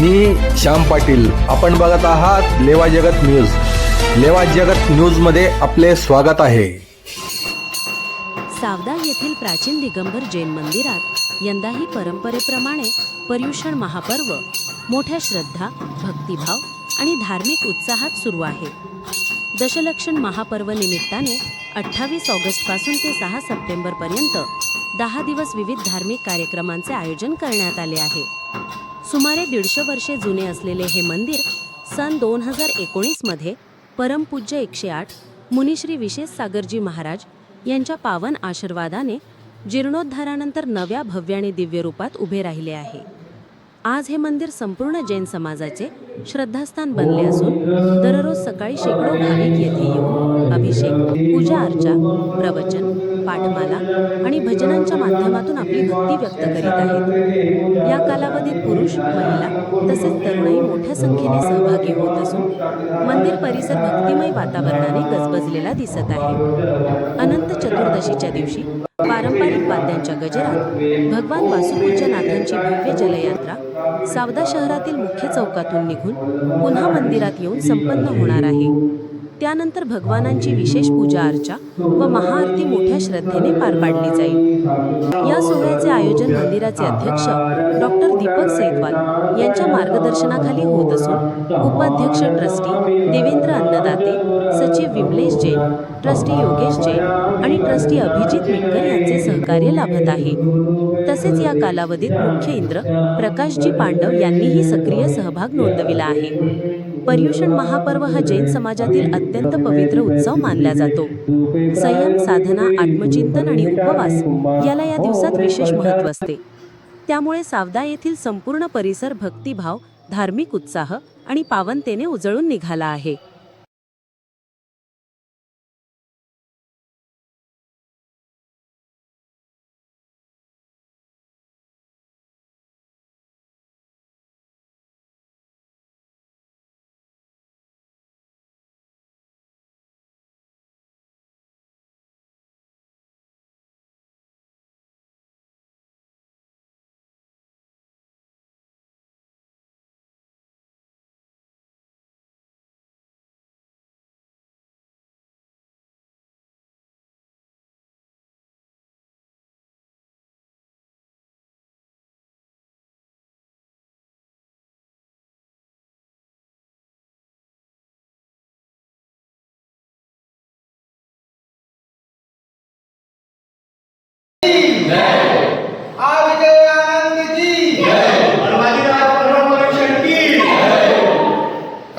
मी श्याम पाटील. आपण बघत आहात लेवा जगत न्यूज. लेवा जगत न्यूजमध्ये आपले स्वागत आहे. सावदा येथील प्राचीन दिगंबर जैन मंदिरात यंदाही परंपरेप्रमाणे पर्युषण महापर्व मोठ्या श्रद्धा भक्तिभाव आणि धार्मिक उत्साहात सुरू आहे. दशलक्षण महापर्व निमित्ताने अठ्ठावीस ऑगस्टपासून ते सहा सप्टेंबरपर्यंत दहा दिवस विविध धार्मिक कार्यक्रमांचे आयोजन करण्यात आले आहे. सुमारे दीडशे वर्षे जुने असलेले हे मंदिर सन दोन हजार एकोणीसमध्ये परमपूज्य एकशे आठ मुनिश्री विशेष सागरजी महाराज यांच्या पावन आशीर्वादाने जीर्णोद्धारानंतर नव्या भव्य आणि दिव्य रूपात उभे राहिले आहे. आज हे मंदिर संपूर्ण जैन समाजाचे श्रद्धास्थान बनले असून दररोज सकाळी शेकडो भाविक येथे येऊन अभिषेक पूजा अर्चा प्रवचन पाठमाला आणि भजनांच्या माध्यमातून आपली भक्ती व्यक्त करीत आहेत. या कालावधीत पुरुष महिला तसेच तरुणाई मोठ्या संख्येने सहभागी होत असून मंदिर परिसर भक्तिमय वातावरणाने गजबजलेला दिसत आहे. अनंत चतुर्दशीच्या दिवशी पारंपरिक वाद्यांच्या गजरात भगवान वासुपूज्यनाथांची भव्य जलयात्रा सावदा शहरातील मुख्य चौकातून निघून पुन्हा मंदिरात येऊन संपन्न होणार आहे. त्यानंतर भगवानांची विशेष पूजा अर्चा व महाआरती मोठ्या श्रद्धेने पार पाडली जाईल. या सोहळ्याचे आयोजन मंदिराचे अध्यक्ष डॉक्टर दीपक सैतवाल यांच्या मार्गदर्शनाखाली होत असून उपाध्यक्ष ट्रस्टी देवेंद्र अन्नदाते सचिव विमलेश जैन ट्रस्टी योगेश जैन आणि ट्रस्टी अभिजित मिटकर यांचे सहकार्य लाभत आहे. तसेच या कालावधीत मुख्य इंद्र प्रकाशजी पांडव यांनीही सक्रिय सहभाग नोंदविला आहे. पर्युषण महापर्व हा जैन समाजातील अत्यंत पवित्र उत्सव मानला जातो. संयम साधना आत्मचिंतन आणि उपवास याला या दिवसात विशेष महत्त्व असते. त्यामुळे सावदा येथील संपूर्ण परिसर भक्तिभाव धार्मिक उत्साह आणि पावनतेने उजळून निघाला आहे.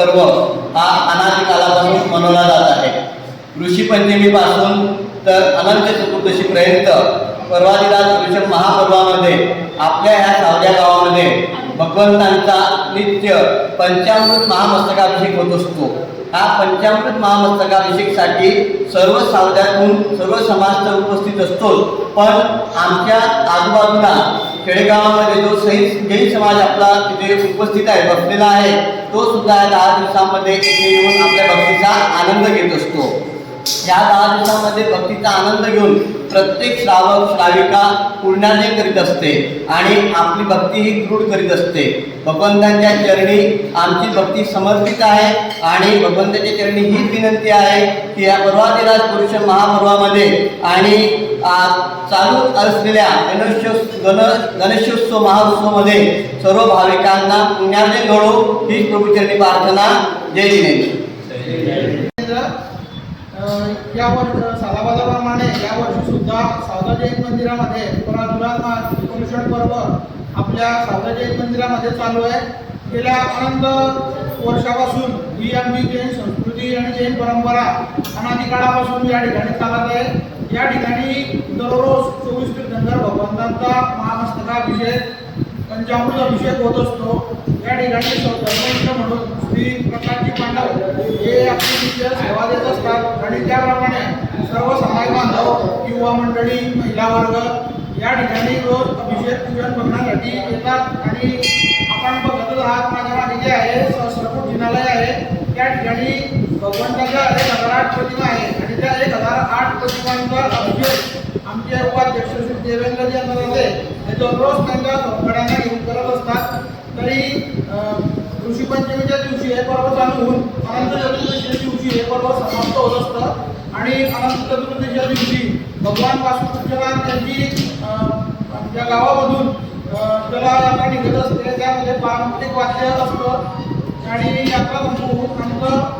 पर्व हा अनादी कालापासून मनवला जात आहे. ऋषीपंचमीपासून तर अनंत चतुर्दशीपर्यंत पर्वादिराज पुरुषम महापर्वामध्ये आपल्या ह्या सावल्या गावामध्ये भगवंतांचा नित्य पंचामृत महामस्तकाभिषेक होत असतो. हा पंचामृत महामस्तकाभिषेकसाठी सर्व सावल्यातून सर्व समाज तर उपस्थित असतो पण आमच्या आजूबाजूला खेडेगावामध्ये जो सही जैन समाज आपला तिथे उपस्थित आहे बसलेला आहे तो सुद्धा या दहा दिवसामध्ये येऊन आपल्या भक्तीचा आनंद घेत असतो. या दहा दिवसामध्ये भक्तीचा आनंद घेऊन प्रत्येक श्रावक श्राविका पूर्णाजय करीत असते आणि आपली भक्ती ही दृढ करीत असते. भगवंतांच्या चरणी आमची भक्ती समर्पित आहे आणि भगवंताच्या चरणी हीच विनंती आहे की या पर्वादिराज पुरुष महापर्वामध्ये आणि चालू असलेल्या गणेशोत्सव गण गणेशोत्सव महोत्सवमध्ये सर्व भाविकांना पुण्याने घडू हीच प्रभूचरणी प्रार्थना जय जिनेंद्र अं, या वर्ष सालाबादाप्रमाणे या वर्षी सुद्धा सावदा जैन मंदिरामध्ये पराधुरात्मा पुरुषण पर्व आपल्या सावदा जैन मंदिरामध्ये चालू आहे. गेल्या अनंत वर्षापासून ही आम्ही जैन संस्कृती आणि जैन परंपरा अनादिकाळापासून या ठिकाणी चालत आहे. या ठिकाणी दररोज चोवीस तीर्थंकर भगवंतांचा महामस्तकाभिषेक पंच अभिषेक होत असतो या ठिकाणी धर्मयुद्ध म्हणून श्री प्रकाशजी पांडव हे आपली नित्य सेवा देत असतात. आणि त्याप्रमाणे सर्व समाज बांधव युवा मंडळी महिला वर्ग या ठिकाणी रोज अभिषेक पूजन बघण्यासाठी येतात. आणि आपण बघतच आहात माझ्या मागे जे आहे सर्व जिनालय आहे त्या ठिकाणी भगवंताच्या एक हजार आठ प्रतिमा आहे. आणि त्या एक हजार आठ प्रतिमांचा अभिषेक आमचे उपाध्यक्ष श्री देवेंद्रजी यांना जाते ते रोज त्यांच्या भक्तांना घेऊन करत असतात तरी पंचमीच्या दिवशी हे पर्व चालू होऊन अनंत चतुर्दशीच्या दिवशी हे पर्व समाप्त होत असतं. आणि अनंत चतुर्दशीच्या दिवशी भगवान वासुदेवनाथ त्यांची त्या गावामधून जला त्याला यात्रा निघत असते. त्यामध्ये पारंपरिक वाद्य असतं. आणि यात्रा संपवून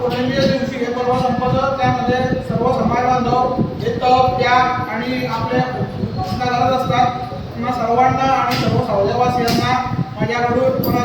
पौर्णिमेच्या दिवशी हे पर्व संपतं. त्यामध्ये सर्व समाज बांधव हे तप त्याग आणि आपले उपासना करत असतात. त्यांना सर्वांना आणि सर्व सावलेवासियांना माझ्याकडून पुन्हा